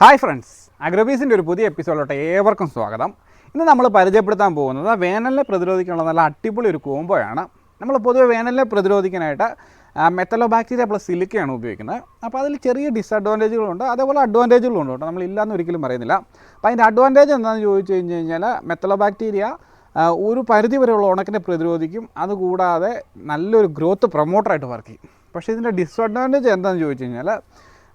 Hi friends അഗ്രോബീസിന്റെ ഒരു പുതിയ എപ്പിസോഡിലോട്ട് ഏവർക്കും സ്വാഗതം. ഇന്ന് നമ്മൾ പരിചയപ്പെടുത്താൻ പോകുന്നത് വേനലിനെ പ്രതിരോധിക്കാനുള്ള നല്ല അടിപൊളി ഒരു കോമ്പോയാണ് നമ്മൾ പൊതുവെ വേനലിനെ പ്രതിരോധിക്കാനായിട്ട് മെത്തലോ ബാക്ടീരിയ പ്ലസ് സിലിക്കയാണ് ഉപയോഗിക്കുന്നത്. അപ്പോൾ അതിൽ ചെറിയ ഡിസഡ്വാന്റേജുകളുണ്ട് അതേപോലെ അഡ്വാന്റേജുകളുണ്ട് കേട്ടോ. നമ്മൾ ഇല്ലാന്ന് ഒരിക്കലും പറയുന്നില്ല. അപ്പോൾ അതിന്റെ അഡ്വാന്റേജ് എന്താണെന്ന് ചോദിച്ചു കഴിഞ്ഞ് കഴിഞ്ഞാൽ മെത്തലോ ബാക്ടീരിയ ഒരു പരിധി വരെയുള്ള ഉണക്കിനെ പ്രതിരോധിക്കും. അതുകൂടാതെ നല്ലൊരു ഗ്രോത്ത് പ്രൊമോട്ടറായിട്ട് വർക്ക് ചെയ്യും. പക്ഷേ ഇതിന്റെ ഡിസഡ്വാന്റേജ് എന്താണെന്ന് ചോദിച്ചു കഴിഞ്ഞാൽ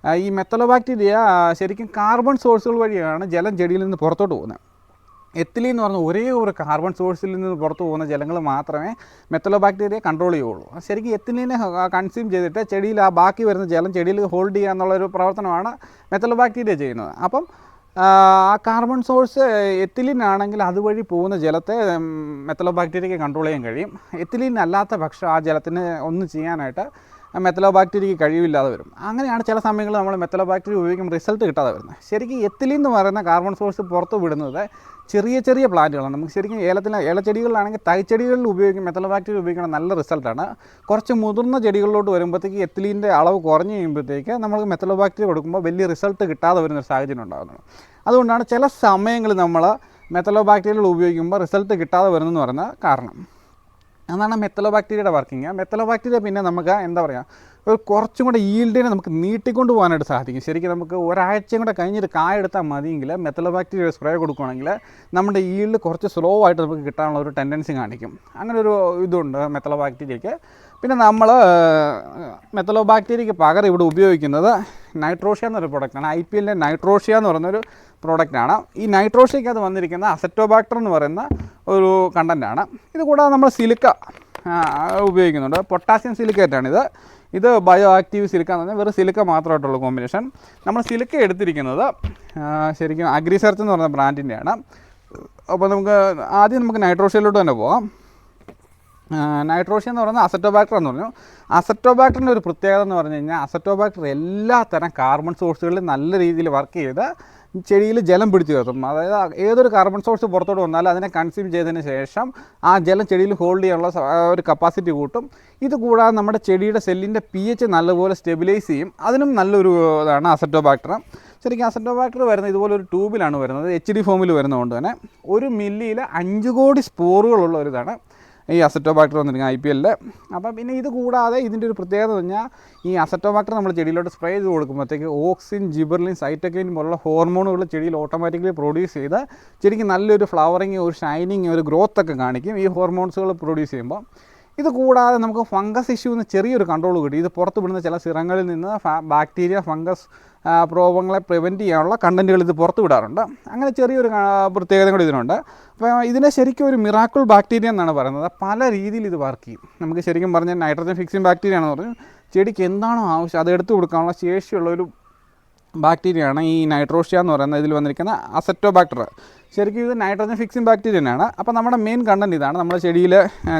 ഈ മെത്തലോ ബാക്ടീരിയ ശരിക്കും കാർബൺ സോഴ്സുകൾ വഴിയാണ് ജലം ചെടിയിൽ നിന്ന് പുറത്തോട്ട് പോകുന്നത്. എത്തിലി എന്ന് പറഞ്ഞ ഒരേ ഒരു കാർബൺ സോഴ്സിൽ നിന്ന് പുറത്തു പോകുന്ന ജലങ്ങൾ മാത്രമേ മെത്തലോ ബാക്ടീരിയ കൺട്രോൾ ചെയ്യുള്ളൂ ശരിക്കും എത്തിലിനെ കൺസ്യൂം ചെയ്തിട്ട് ചെടിയിൽ ആ ബാക്കി വരുന്ന ജലം ചെടിയിൽ ഹോൾഡ് ചെയ്യുക എന്നുള്ളൊരു പ്രവർത്തനമാണ് മെത്തലോ ബാക്ടീരിയ ചെയ്യുന്നത്. അപ്പം ആ കാർബൺ സോഴ്സ് എത്തിലിനാണെങ്കിൽ അതുവഴി പോകുന്ന ജലത്തെ മെത്തലോ ബാക്ടീരിയയ്ക്ക് കൺട്രോൾ ചെയ്യാൻ കഴിയും. എത്തിലിൻ അല്ലാത്ത പക്ഷം ആ ജലത്തിന് ഒന്നും ചെയ്യാനായിട്ട് മെത്തലോ ബാക്ടീരിയയ്ക്ക് കഴിവില്ലാതെ വരും. അങ്ങനെയാണ് ചില സമയങ്ങളിൽ നമ്മൾ മെത്തലോ ബാക്ടീരിയ ഉപയോഗിക്കുമ്പോൾ റിസൾട്ട് കിട്ടാതെ വരുന്നത്. ശരിക്കും എത്തിലി എന്ന് പറയുന്ന കാർബൺ സോഴ്സ് പുറത്ത് വിടുന്നത് ചെറിയ ചെറിയ പ്ലാന്റുകളാണ് നമുക്ക് ശരിക്കും ഏലത്തിൽ ഏലച്ചെടികളിലാണെങ്കിൽ തൈച്ചെടികളിൽ ഉപയോഗിക്കും മെത്തലോ ബാക്ടീരിയ ഉപയോഗിക്കുന്ന നല്ല റിസൾട്ടാണ് കുറച്ച് മുതിർന്ന ചെടികളിലോട്ട് വരുമ്പോഴത്തേക്ക് എത്തിലീന്റെ അളവ് കുറഞ്ഞു കഴിയുമ്പോഴത്തേക്ക് നമുക്ക് മെത്തലോ ബാക്ടീരിയ കൊടുക്കുമ്പോൾ വലിയ റിസൾട്ട് കിട്ടാതെ വരുന്ന ഒരു സാഹചര്യം ഉണ്ടാകുന്നത് അതുകൊണ്ടാണ് ചില സമയങ്ങളിൽ നമ്മൾ മെത്തലോ ബാക്ടീരിയകൾ ഉപയോഗിക്കുമ്പോൾ റിസൾട്ട് കിട്ടാതെ വരുന്നതെന്ന് പറയുന്ന കാരണം. അതാണ് മെത്തലോ ബാക്ടീരിയയുടെ വർക്കിംഗ്. മെത്തലോ ബാക്ടീരിയ പിന്നെ നമുക്ക് എന്താ പറയുക ഒരു കുറച്ചും കൂടെ ഈൽഡിനെ നമുക്ക് നീട്ടിക്കൊണ്ട് പോകാനായിട്ട് സാധിക്കും. ശരിക്കും നമുക്ക് ഒരാഴ്ചയും കൂടെ കഴിഞ്ഞിട്ട് കായ എടുത്താൽ മതിയെങ്കിൽ മെത്തലോ ബാക്ടീരിയ സ്പ്രേ കൊടുക്കുകയാണെങ്കിൽ നമ്മുടെ ഈൽഡ് കുറച്ച് സ്ലോ ആയിട്ട് നമുക്ക് കിട്ടാനുള്ള ഒരു ടെൻഡൻസി കാണിക്കും. അങ്ങനെ ഒരു ഇതുണ്ട് മെത്തലോ ബാക്ടീരിയയ്ക്ക് പിന്നെ നമ്മൾ മെത്തലോ ബാക്ടീരിയയ്ക്ക് പകരം ഇവിടെ ഉപയോഗിക്കുന്നത് നൈട്രോഷ്യ എന്നൊരു പ്രൊഡക്റ്റാണ് ഐ പി എല്ലിന്റെ നൈട്രോഷ്യ എന്ന് പറയുന്നൊരു പ്രോഡക്റ്റാണ് ഈ നൈട്രോഷ്യയ്ക്ക് അത് വന്നിരിക്കുന്ന അസറ്റോബാക്ടർ എന്ന് പറയുന്ന ഒരു കണ്ടന്റാണ് ഇത് കൂടാതെ നമ്മൾ സിലിക്ക ഉപയോഗിക്കുന്നുണ്ട്. പൊട്ടാസ്യം സിലിക്കേറ്റാണിത് ഇത് ഇത് ബയോ ആക്റ്റീവ് സിലിക്ക എന്ന് പറഞ്ഞാൽ വെറും സിലിക്ക മാത്രമായിട്ടുള്ള കോമ്പിനേഷൻ നമ്മൾ സിലിക്ക എടുത്തിരിക്കുന്നത് ശരിക്കും അഗ്രിസെർച്ച് എന്ന് പറയുന്ന ബ്രാൻഡിന്റെയാണ് അപ്പോൾ നമുക്ക് ആദ്യം നമുക്ക് നൈട്രോഷ്യയിലോട്ട് തന്നെ പോകാം. നൈട്രോഷ്യ എന്ന് പറയുന്നത് അസറ്റോബാക്ടർ എന്ന് പറഞ്ഞു. അസറ്റോബാക്ടറിന്റെ ഒരു പ്രത്യേകത എന്ന് പറഞ്ഞു കഴിഞ്ഞാൽ അസറ്റോബാക്ടർ എല്ലാ തരം കാർബൺ സോഴ്സുകളിലും നല്ല രീതിയിൽ വർക്ക് ചെയ്ത് ചെടിയിൽ ജലം പിടിച്ചു നിർത്തും അതായത് ഏതൊരു കാർബൺ സോഴ്സ് പുറത്തോട്ട് വന്നാലും അതിനെ കൺസ്യൂം ചെയ്തതിന് ശേഷം ആ ജലം ചെടിയിൽ ഹോൾഡ് ചെയ്യാനുള്ള ഒരു കപ്പാസിറ്റി കൂട്ടും. ഇത് കൂടാതെ നമ്മുടെ ചെടിയുടെ സെല്ലിന്റെ പി എച്ച് നല്ലപോലെ സ്റ്റെബിലൈസ് ചെയ്യും. അതിനും നല്ലൊരു ഇതാണ് അസറ്റോബാക്ടർ ശരിക്കും അസറ്റോബാക്ടർ വരുന്നത് ഇതുപോലെ ഒരു ട്യൂബിലാണ് വരുന്നത്. എച്ച് ഡി ഫോമിൽ വരുന്നതുകൊണ്ട് തന്നെ ഒരു മില്ലിയിൽ അഞ്ച് കോടി സ്പോറുകളുള്ള ഒരു ഇതാണ്. ഈ അസറ്റോബാക്ടർ വന്നിരിക്കുന്നത് ഐ പി എല്ലിൽ അപ്പം പിന്നെ ഇത് കൂടാതെ ഇതിന്റെ ഒരു പ്രത്യേകത എന്ന് പറഞ്ഞാൽ ഈ അസറ്റോബാക്ടർ നമ്മൾ ചെടിയിലോട്ട് സ്പ്രേ ചെയ്ത് കൊടുക്കുമ്പോഴത്തേക്ക് ഓക്സിൻ ജിബർലിൻ സൈറ്റക്കൈൻ പോലുള്ള ഹോർമോണുകൾ ചെടിയിൽ ഓട്ടോമാറ്റിക്കലി പ്രൊഡ്യൂസ് ചെയ്ത് ചെടിക്ക് നല്ലൊരു ഫ്ലവറിങ് ഒരു ഷൈനിങ് ഒരു ഗ്രോത്ത് ഒക്കെ കാണിക്കും ഈ ഹോർമോൺസുകൾ പ്രൊഡ്യൂസ് ചെയ്യുമ്പോൾ ഇത് കൂടാതെ നമുക്ക് ഫംഗസ് ഇഷ്യൂന്ന് ചെറിയൊരു കൺട്രോൾ കിട്ടി. ഇത് പുറത്ത് വിടുന്ന ചില സിറങ്ങളിൽ നിന്ന് ബാക്ടീരിയ ഫംഗസ് പ്രോബങ്ങളെ പ്രിവെന്റ് ചെയ്യാനുള്ള കണ്ടന്റുകൾ ഇത് പുറത്ത് വിടാറുണ്ട് അങ്ങനെ ചെറിയൊരു പ്രത്യേകത കൂടി ഇതിനുണ്ട്. അപ്പോൾ ഇതിനെ ശരിക്കും ഒരു മിറാക്കിൾ ബാക്ടീരിയ എന്നാണ് പറയുന്നത്. പല രീതിയിൽ ഇത് വർക്ക് ചെയ്യും. നമുക്ക് ശരിക്കും പറഞ്ഞാൽ നൈട്രജൻ ഫിക്സിങ് ബാക്ടീരിയ ആണെന്ന് പറഞ്ഞു. ചെടിക്ക് എന്താണോ ആവശ്യം അത് എടുത്തു കൊടുക്കാനുള്ള ശേഷിയുള്ള ഒരു ബാക്ടീരിയയാണ് ഈ നൈട്രോഷ്യ എന്ന് പറയുന്ന ഇതിൽ വന്നിരിക്കുന്ന അസറ്റോബാക്ടർ ശരിക്കും ഇത് നൈട്രജൻ ഫിക്സിംഗ് ബാക്ടീരിയനാണ് അപ്പോൾ നമ്മുടെ മെയിൻ കണ്ടന്റ് ഇതാണ്. നമ്മുടെ ചെടിയിൽ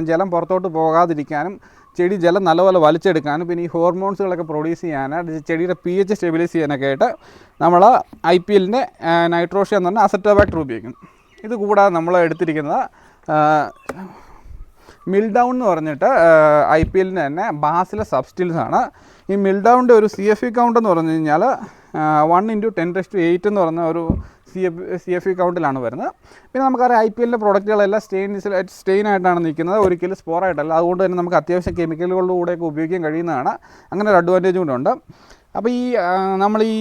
ജലം പുറത്തോട്ട് പോകാതിരിക്കാനും ചെടി ജലം നല്ലപോലെ വലിച്ചെടുക്കാനും പിന്നെ ഈ ഹോർമോൺസുകളൊക്കെ പ്രൊഡ്യൂസ് ചെയ്യാനും ചെടിയുടെ പി എച്ച് സ്റ്റെബിലൈസ് ചെയ്യാനൊക്കെ ആയിട്ട് നമ്മൾ ഐ പി എല്ലിന്റെ നൈട്രോഷ്യ എന്ന് പറഞ്ഞാൽ അസറ്റോബാക്ടർ ഉപയോഗിക്കും ഇത് കൂടാതെ നമ്മൾ എടുത്തിരിക്കുന്നത് മിൽഡൗൺ എന്ന് പറഞ്ഞിട്ട് ഐ പി എല്ലിന് തന്നെ ബാസിലെ സബ്സ്റ്റിൽസ് ആണ്. ഈ മിൽഡൗണിന്റെ ഒരു സി എഫ് ഇ കൗണ്ട് എന്ന് പറഞ്ഞു കഴിഞ്ഞാൽ one into ten to eight എന്ന് പറഞ്ഞ ഒരു C F C F E കൗണ്ടിലാണ് വരുന്നത്. പിന്നെ നമുക്കറിയാം ഐ പി എല്ലിന്റെ പ്രോഡക്റ്റുകളെല്ലാം സ്റ്റെയിൻ സ്റ്റെയിൻ ആയിട്ടാണ് നിൽക്കുന്നത്. ഒരിക്കലും സ്പോറായിട്ടല്ല അതുകൊണ്ട് തന്നെ നമുക്ക് അത്യാവശ്യം കെമിക്കലുകളുടെ കൂടെയൊക്കെ ഉപയോഗിക്കാൻ കഴിയുന്നതാണ്. അങ്ങനെ ഒരു അഡ്വാന്റേജ് കൂടെ ഉണ്ട്. അപ്പോൾ ഈ നമ്മൾ ഈ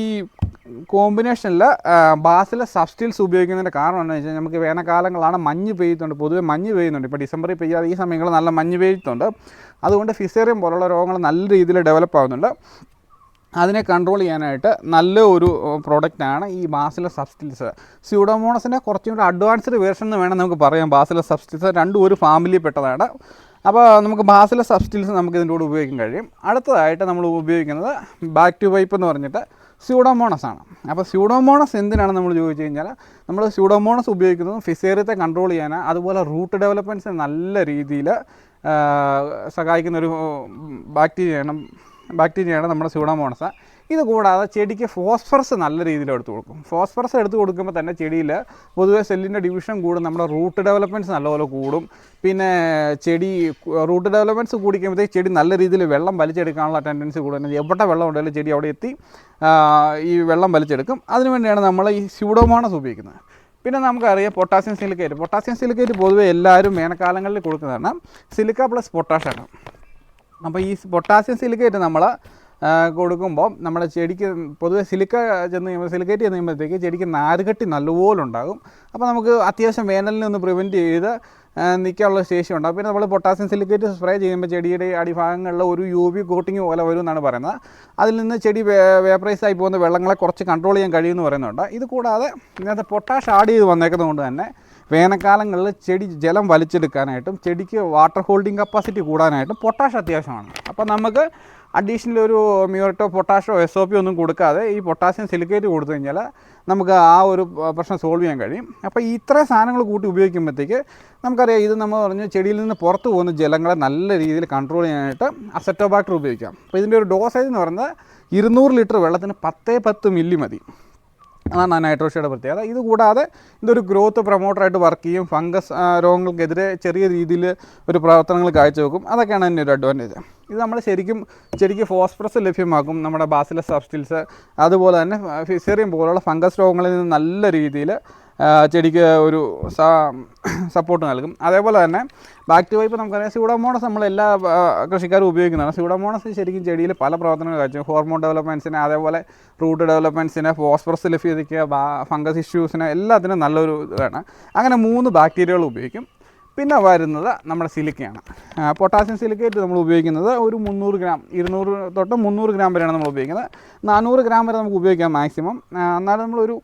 കോമ്പിനേഷനിൽ ബാസിലെ സബ്സ്റ്റിൽസ് ഉപയോഗിക്കുന്നതിന്റെ കാരണം എന്താണെന്ന് വെച്ചാൽ നമുക്ക് വേനൽക്കാലങ്ങളാണ് മഞ്ഞ് പെയ്യുന്നുണ്ട്. പൊതുവെ മഞ്ഞ് പെയ്യുന്നുണ്ട്. ഇപ്പോൾ ഡിസംബറിൽ പെയ്യാതെ ഈ സമയങ്ങളിൽ നല്ല മഞ്ഞ് പെയ്യുന്നുണ്ട്. അതുകൊണ്ട് ഫിസേറിയം പോലുള്ള രോഗങ്ങൾ നല്ല രീതിയിൽ ഡെവലപ്പ് ആവുന്നുണ്ട്. അതിനെ കൺട്രോൾ ചെയ്യാനായിട്ട് നല്ല ഒരു പ്രോഡക്റ്റാണ് ഈ ബാസിലെ സബ്സ്റ്റിൽസ് സ്യൂഡോമോണസിന്റെ കുറച്ചും കൂടി അഡ്വാൻസ്ഡ് വേർഷൻ എന്ന് വേണം നമുക്ക് പറയാം ബാസിലെ സബ്സ്റ്റിൽസ് രണ്ടും ഒരു ഫാമിലി പെട്ടതാണ്. അപ്പോൾ നമുക്ക് ബാസിലെ സബ്സ്റ്റിൽസ് നമുക്ക് ഇതിന്റെ കൂടെ ഉപയോഗിക്കാൻ കഴിയും. അടുത്തതായിട്ട് നമ്മൾ ഉപയോഗിക്കുന്നത് ബാക്ക് ടു പൈപ്പ് എന്ന് പറഞ്ഞിട്ട് സ്യൂഡോമോണസ് ആണ്. അപ്പോൾ സ്യൂഡോമോണസ് എന്തിനാണ് നമ്മൾ ചോദിച്ചു കഴിഞ്ഞാൽ നമ്മൾ സ്യൂഡോമോണസ് ഉപയോഗിക്കുന്നത് ഫിസേറിയത്തെ കൺട്രോൾ ചെയ്യാൻ അതുപോലെ റൂട്ട് ഡെവലപ്മെന്റ്സിന് നല്ല രീതിയിൽ സഹായിക്കുന്ന ഒരു ബാക്ടീരിയയാണ് ബാക്ടീരിയയാണ് നമ്മുടെ സ്യൂഡോമോണസ ഇത് കൂടാതെ ചെടിക്ക് ഫോസ്ഫറസ് നല്ല രീതിയിൽ എടുത്തു കൊടുക്കും. ഫോസ്ഫറസ് എടുത്തു കൊടുക്കുമ്പോൾ തന്നെ ചെടിയിൽ പൊതുവെ സെല്ലിന്റെ ഡിവിഷൻ കൂടും നമ്മുടെ റൂട്ട് ഡെവലപ്മെന്റ്സ് നല്ലപോലെ കൂടും. പിന്നെ ചെടി റൂട്ട് ഡെവലപ്മെന്റ്സ് കൂടിക്കുമ്പോഴത്തേക്ക് ചെടി നല്ല രീതിയിൽ വെള്ളം വലിച്ചെടുക്കാനുള്ള ടെൻഡൻസി കൂടും. എവിടെ വെള്ളം ഉണ്ടെങ്കിലും ചെടി അവിടെ എത്തി ഈ വെള്ളം വലിച്ചെടുക്കും. അതിനുവേണ്ടിയാണ് നമ്മൾ ഈ സ്യൂഡോമോണസ് ഉപയോഗിക്കുന്നത്. പിന്നെ നമുക്കറിയാം പൊട്ടാസ്യം സിലിക്കേറ്റ് പൊട്ടാസ്യം സിലിക്കേറ്റ് പൊതുവേ എല്ലാവരും വേനൽക്കാലങ്ങളിൽ കൊടുക്കുന്നതാണ്. സിലിക്ക പ്ലസ് പൊട്ടാഷാണ് അപ്പോൾ ഈ പൊട്ടാസ്യം സിലിക്കേറ്റ് നമ്മൾ കൊടുക്കുമ്പോൾ നമ്മുടെ ചെടിക്ക് പൊതുവേ സിലിക്ക ചെന്ന് സിലിക്കേറ്റ് ചെന്ന് കഴിയുമ്പോഴത്തേക്ക് ചെടിക്ക് നാരുകെട്ടി നല്ലപോലെ ഉണ്ടാകും. അപ്പോൾ നമുക്ക് അത്യാവശ്യം വേനലിനെ ഒന്ന് പ്രിവെന്റ് ചെയ്ത് നിൽക്കാനുള്ള ശേഷി ഉണ്ടാകും പിന്നെ നമ്മൾ പൊട്ടാസ്യം സിലിക്കേറ്റ് സ്പ്രേ ചെയ്യുമ്പോൾ ചെടിയുടെ അടിഭാഗങ്ങളിൽ ഒരു യു വി കോട്ടിങ് പോലെ വരും എന്നാണ് പറയുന്നത്. അതിൽ നിന്ന് ചെടി വേപ്പറൈസ് ആയി പോകുന്ന വെള്ളങ്ങളെ കുറച്ച് കൺട്രോൾ ചെയ്യാൻ കഴിയുമെന്ന് പറയുന്നുണ്ട്. ഇത് കൂടാതെ ഇതിനകത്ത് പൊട്ടാഷ് ആഡ് ചെയ്ത് വന്നേക്കുന്നത് കൊണ്ട് തന്നെ വേനൽക്കാലങ്ങളിൽ ചെടി ജലം വലിച്ചെടുക്കാനായിട്ടും ചെടിക്ക് വാട്ടർ ഹോൾഡിംഗ് കപ്പാസിറ്റി കൂടാനായിട്ടും പൊട്ടാഷ് അത്യാവശ്യമാണ്. അപ്പോൾ നമുക്ക് അഡീഷണൽ ഒരു മ്യൂറിറ്റോ പൊട്ടാഷോ എസ് ഒ പി ഒന്നും കൊടുക്കാതെ ഈ പൊട്ടാഷ്യം സിലിക്കേറ്റ് കൊടുത്തു കഴിഞ്ഞാൽ നമുക്ക് ആ ഒരു പ്രശ്നം സോൾവ് ചെയ്യാൻ കഴിയും. അപ്പോൾ ഇത്രയും സാധനങ്ങൾ കൂട്ടി ഉപയോഗിക്കുമ്പോഴത്തേക്ക് നമുക്കറിയാം ഇത് നമ്മൾ പറഞ്ഞു ചെടിയിൽ നിന്ന് പുറത്ത് പോകുന്ന ജലങ്ങളെ നല്ല രീതിയിൽ കൺട്രോൾ ചെയ്യാനായിട്ട് അസറ്റോബാക്ടർ ഉപയോഗിക്കാം. അപ്പോൾ ഇതിന്റെ ഒരു ഡോസേജ് എന്ന് പറയുന്നത് ഇരുന്നൂറ് ലിറ്റർ വെള്ളത്തിന് പത്തേ പത്ത് മില്ലി മതി. അതാണ് നൈട്രോഷയുടെ പ്രത്യേകത. ഇത് കൂടാതെ ഇതൊരു ഗ്രോത്ത് പ്രൊമോട്ടറായിട്ട് വർക്ക് ചെയ്യും. ഫംഗസ് രോഗങ്ങൾക്കെതിരെ ചെറിയ രീതിയിൽ ഒരു പ്രവർത്തനങ്ങൾ കാഴ്ചവെക്കും. അതൊക്കെയാണ് അതിന്റെ ഒരു അഡ്വാന്റേജ്. ഇത് നമ്മൾ ശരിക്കും ശരിക്കും ഫോസ്ഫറസ് ലഭ്യമാക്കും നമ്മുടെ ബാസിലസ് സബ്സ്റ്റിൽസ്. അതുപോലെ തന്നെ ഫിസേറിയം പോലുള്ള ഫംഗസ് രോഗങ്ങളിൽ നിന്ന് നല്ല രീതിയിൽ ചെടിക്ക് ഒരു സപ്പോർട്ട് നൽകും. അതേപോലെ തന്നെ ബാക്ടി വൈപ്പ് നമുക്കറിയാം സ്യൂഡോമോണസ് നമ്മൾ എല്ലാ കൃഷിക്കാരും ഉപയോഗിക്കുന്നതാണ്. സ്യൂഡോമോണസ് ശരിക്കും ചെടിയിൽ പല പ്രവർത്തനങ്ങൾ കാഴ്ച ഹോർമോൺ ഡെവലപ്മെന്റ്സിന് അതേപോലെ റൂട്ട് ഡെവലപ്മെന്റ്സിന് ഫോസ്ഫറസ് ലഭ്യതയ്ക്ക് ഫംഗസ് ഇഷ്യൂസിന് എല്ലാത്തിനും നല്ലൊരു ഇതാണ്. അങ്ങനെ മൂന്ന് ബാക്ടീരിയകൾ ഉപയോഗിക്കും. പിന്നെ വരുന്നത് നമ്മുടെ സിലിക്കയാണ്. പൊട്ടാസ്യം സിലിക്കേറ്റ് നമ്മൾ ഉപയോഗിക്കുന്നത് ഒരു മുന്നൂറ് ഗ്രാം ഇരുന്നൂറ് തൊട്ട് മുന്നൂറ് ഗ്രാം വരെയാണ് നമ്മൾ ഉപയോഗിക്കുന്നത്. നാനൂറ് ഗ്രാം വരെ നമുക്ക് ഉപയോഗിക്കാം മാക്സിമം. എന്നാലും നമ്മളൊരു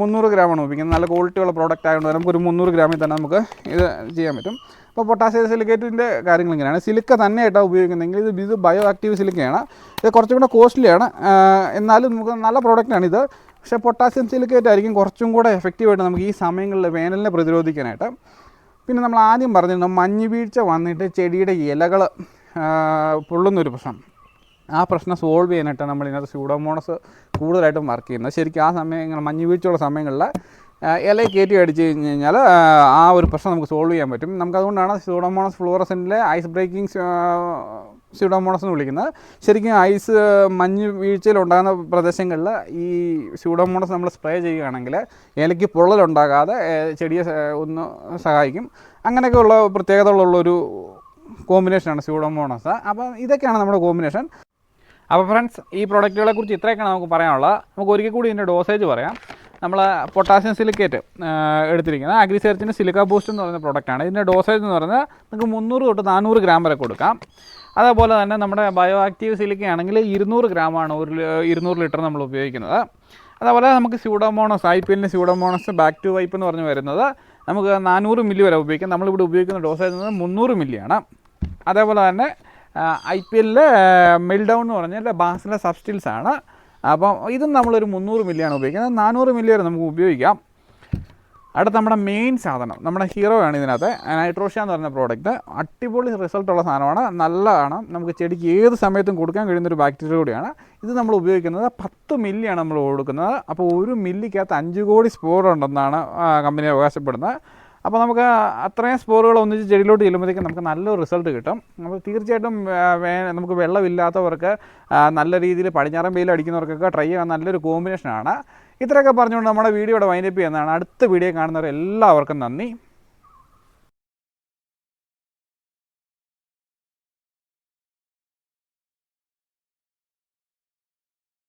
മുന്നൂറ് ഗ്രാമാണ് ഉപയോഗിക്കുന്നത്. നല്ല ക്വാളിറ്റിയുള്ള പ്രോഡക്റ്റ് ആയതുകൊണ്ട് തന്നെ നമുക്കൊരു മുന്നൂറ് ഗ്രാമിൽ തന്നെ നമുക്ക് ഇത് ചെയ്യാൻ പറ്റും. അപ്പോൾ പൊട്ടാസ്യം സിലിക്കേറ്റിന്റെ കാര്യങ്ങൾ ഇങ്ങനെയാണ്. സിലിക്ക തന്നെയായിട്ടാണ് ഉപയോഗിക്കുന്നതെങ്കിൽ ഇത് ഇത് ബയോ ആക്റ്റീവ് സിലിക്കയാണ്. ഇത് കുറച്ചും കൂടെ കോസ്റ്റ്ലിയാണ് എന്നാലും നമുക്ക് നല്ല പ്രോഡക്റ്റാണ് ഇത്. പക്ഷേ പൊട്ടാസ്യം സിലിക്കേറ്റ് ആയിരിക്കും കുറച്ചും കൂടെ എഫക്റ്റീവായിട്ട് നമുക്ക് ഈ സമയങ്ങളിൽ വേനലിനെ പ്രതിരോധിക്കാനായിട്ട്. പിന്നെ നമ്മൾ ആദ്യം പറഞ്ഞിരുന്നു മഞ്ഞ് വീഴ്ച വന്നിട്ട് ചെടിയുടെ ഇലകൾ പൊള്ളുന്നൊരു പ്രശ്നം. ആ പ്രശ്നം സോൾവ് ചെയ്യാനായിട്ട് നമ്മൾ ഇതിനകത്ത് സ്യൂഡോമോണസ് കൂടുതലായിട്ടും വർക്ക് ചെയ്യുന്നത്. ശരിക്കും ആ സമയങ്ങൾ മഞ്ഞ് വീഴ്ചയുള്ള സമയങ്ങളിൽ ഇല കയറ്റി അടിച്ച് കഴിഞ്ഞ് കഴിഞ്ഞാൽ ആ, ആ ഒരു പ്രശ്നം നമുക്ക് സോൾവ് ചെയ്യാൻ പറ്റും. നമുക്ക് അതുകൊണ്ടാണ് സ്യൂഡോമോണസ് ഫ്ലൂറസെന്റിലെ ഐസ് ബ്രേക്കിംഗ് സ്യൂഡോമോണസ് എന്ന് വിളിക്കുന്നത്. ശരിക്കും ഐസ് മഞ്ഞ് വീഴ്ചയിലുണ്ടാകുന്ന പ്രദേശങ്ങളിൽ ഈ സ്യൂഡോമോണസ് നമ്മൾ സ്പ്രേ ചെയ്യുകയാണെങ്കിൽ ഇലയ്ക്ക് പൊള്ളലുണ്ടാകാതെ ചെടിയെ ഒന്ന് സഹായിക്കും. അങ്ങനെയൊക്കെയുള്ള പ്രത്യേകതകളുള്ളൊരു കോമ്പിനേഷനാണ് സ്യൂഡോമോണസ്. അപ്പം ഇതൊക്കെയാണ് നമ്മുടെ കോമ്പിനേഷൻ. അപ്പോൾ ഫ്രണ്ട്സ് ഈ പ്രോഡക്റ്റുകളെ കുറിച്ച് ഇത്രയൊക്കെയാണ് നമുക്ക് പറയാനുള്ളത്. നമുക്ക് ഒരിക്കൽ കൂടി ഇതിന്റെ ഡോസേജ് പറയാം. നമ്മൾ പൊട്ടാസ്യം സിലിക്കേറ്റ് എടുത്തിരിക്കുന്നത്. അഗ്രിസെർച്ചിന്റെ സിലിക്ക ബൂസ്റ്റ് എന്ന് പറയുന്ന പ്രോഡക്റ്റാണ് ഇതിന്റെ ഡോസേജ് എന്ന് പറയുന്നത് നമുക്ക് മുന്നൂറ് തൊട്ട് നാനൂറ് ഗ്രാം വരെ കൊടുക്കാം. അതേപോലെ തന്നെ നമ്മുടെ ബയോ ആക്റ്റീവ് സിലിക്ക ആണെങ്കിൽ ഇരുന്നൂറ് ഗ്രാമാണ് ഒരു ഇരുന്നൂറ് ലിറ്റർ നമ്മൾ ഉപയോഗിക്കുന്നത്. അതേപോലെ നമുക്ക് സ്യൂഡോമോണസ് ഐ പി എല്ലിന്റെ സ്യൂഡോമോണസ് ബാക്ക് ടു വൈപ്പ് എന്ന് പറഞ്ഞ് വരുന്നത് നമുക്ക് നാനൂറ് മില്ലി വരെ ഉപയോഗിക്കാം. നമ്മളിവിടെ ഉപയോഗിക്കുന്ന ഡോസേജ് എന്ന് മുന്നൂറ് മില്ലിയാണ് അതേപോലെ തന്നെ ഐ പി എല്ലിൽ മിൽഡൗൺ എന്ന് പറഞ്ഞാൽ ബാസിലെ സബ്സ്റ്റിൽസ് ആണ്. അപ്പം ഇതും നമ്മളൊരു മുന്നൂറ് മില്ലിയാണ് ഉപയോഗിക്കുന്നത്. നാനൂറ് മില്ലി വരെ നമുക്ക് ഉപയോഗിക്കാം. അടുത്ത നമ്മുടെ മെയിൻ സാധനം. നമ്മുടെ ഹീറോ ആണ് ഇതിനകത്ത്. നൈട്രോഷ്യ എന്ന് പറഞ്ഞ പ്രോഡക്റ്റ് അടിപൊളി റിസൾട്ടുള്ള സാധനമാണ്. നല്ലതാണ്. നമുക്ക് ചെടിക്ക് ഏത് സമയത്തും കൊടുക്കാൻ കഴിയുന്ന ഒരു ബാക്ടീരിയ കൂടിയാണ്. ഇത് നമ്മൾ ഉപയോഗിക്കുന്നത് പത്ത് മില്ലിയാണ് നമ്മൾ കൊടുക്കുന്നത്. അപ്പോൾ ഒരു മില്ലിക്കകത്ത് അഞ്ച് കോടി സ്പോർ ഉണ്ടെന്നാണ് കമ്പനി അവകാശപ്പെടുന്നത്. അപ്പോൾ നമുക്ക് അത്രയും സ്പോറുകൾ ഒന്നിച്ച് ചെടിയിലോട്ട് ചെല്ലുമ്പോഴത്തേക്കും നമുക്ക് നല്ലൊരു റിസൾട്ട് കിട്ടും. അപ്പോൾ തീർച്ചയായിട്ടും നമുക്ക് വെള്ളമില്ലാത്തവർക്ക് നല്ല രീതിയിൽ പടിഞ്ഞാറൻ വെയിൽ അടിക്കുന്നവർക്കൊക്കെ ട്രൈ ചെയ്യാൻ നല്ലൊരു കോമ്പിനേഷനാണ് ഇത്രയൊക്കെ പറഞ്ഞുകൊണ്ട് നമ്മുടെ വീഡിയോയുടെ വൈൻഡപ്പ് ചെയ്യുന്നതാണ്. അടുത്ത വീഡിയോ കാണുന്നവർ എല്ലാവർക്കും നന്ദി.